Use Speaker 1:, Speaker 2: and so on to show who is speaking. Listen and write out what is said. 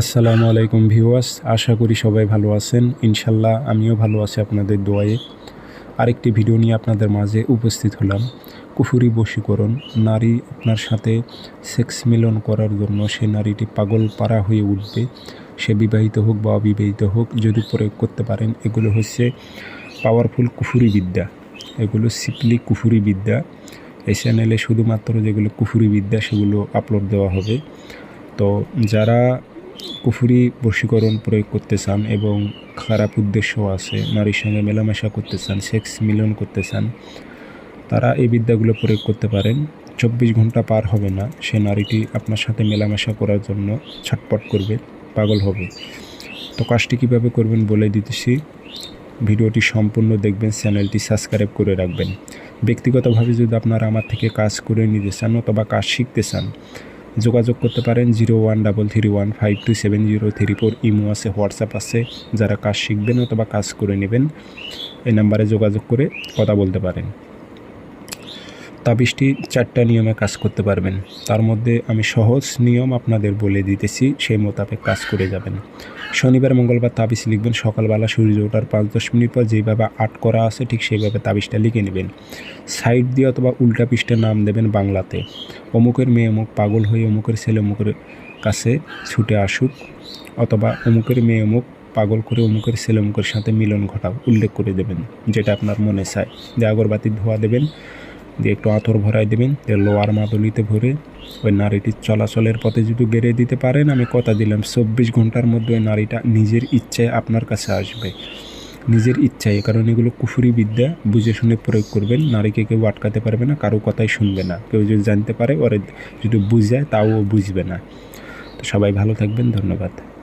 Speaker 1: আসসালামু আলাইকুম ভিউয়ার্স, আশা করি সবাই ভালো আছেন। ইনশাল্লাহ আমিও ভালো আছি আপনাদের দোয়ায়ে। আরেকটি ভিডিও নিয়ে আপনাদের মাঝে উপস্থিত হলাম। কুফুরি বশীকরণ, নারী আপনার সাথে সেক্স মিলন করার জন্য সে নারীটি পাগল পাড়া হয়ে উঠবে। সে বিবাহিত হোক বা অবিবাহিত হোক, যদি প্রয়োগ করতে পারেন, এগুলো হচ্ছে পাওয়ারফুল কুফুরি বিদ্যা। এগুলো সিপলি কুফুরি বিদ্যা। এই চ্যানেলে শুধুমাত্র যেগুলো কুফুরি বিদ্যা, সেগুলো আপলোড দেওয়া হবে। তো যারা কুফুরি বশীকরণ প্রয়োগ করতে চান এবং খারাপ উদ্দেশ্য আছে, নারীর সঙ্গে মেলামেশা করতে চান, সেক্স মিলন করতে চান, তারা এই বিদ্যাগুলো প্রয়োগ করতে পারেন। চব্বিশ ঘণ্টা পার হবে না, সে নারীটি আপনার সাথে মেলামেশা করার জন্য ছটপট করবে, পাগল হবে। তো কাজটি কীভাবে করবেন বলে দিতেছি। ভিডিওটি সম্পূর্ণ দেখবেন, চ্যানেলটি সাবস্ক্রাইব করে রাখবেন। ব্যক্তিগতভাবে যদি আপনারা আমার থেকে কাজ করে নিতে চান অথবা কাজ শিখতে চান যোগাযোগ করতে পারেন zero one double three one five two seven zero three four imo আছে, হোয়াটসঅ্যাপ আছে। যারা কাজ শিখবেন অথবা কাজ করে নেবেন, এই নাম্বারে যোগাযোগ করে কথা বলতে পারেন। তাবিজটি চারটা নিয়মে কাজ করতে পারবেন। তার মধ্যে আমি সহজ নিয়ম আপনাদের বলে দিতেছি, সেই মোতাবেক কাজ করে যাবেন। শনিবার, মঙ্গলবার তাবিজ লিখবেন, সকালবেলা সূর্য ওঠার পাঁচ দশ মিনিট পর যেভাবে আট করা আছে ঠিক সেইভাবে তাবিজটা লিখে নেবেন। সাইড দিয়ে অথবা উল্টা পৃষ্ঠে নাম দেবেন বাংলাতে। অমুকের মেয়ে অমুক পাগল হয়ে অমুকের ছেলে অমুকের কাছে ছুটে আসুক, অথবা অমুকের মেয়ে অমুক পাগল করে অমুকের ছেলে অমুকের সাথে মিলন ঘটাও, উল্লেখ করে দেবেন, যেটা আপনার মনে চায়। যে আগরবাতির ধোয়া দেবেন দিয়ে একটু আতর ভরাই দেবেন, দিয়ে লোয়ার মাদুলিতে ভরে ওই নারীটির চলাচলের পথে যদি গেড়ে দিতে পারেন, আমি কথা দিলাম, চব্বিশ ঘণ্টার মধ্যে ওই নারীটা নিজের ইচ্ছায় আপনার কাছে আসবে। নিজের ইচ্ছায়, কারণ এগুলো কুফুরি বিদ্যা বুঝে শুনে প্রয়োগ করবেন, নারীকে কেউ আটকাতে পারবে না, কারও কথাই শুনবে না। কেউ যদি জানতে পারে, ওরে যদি বুঝায় তাও বুঝবে না। তো সবাই ভালো থাকবেন, ধন্যবাদ।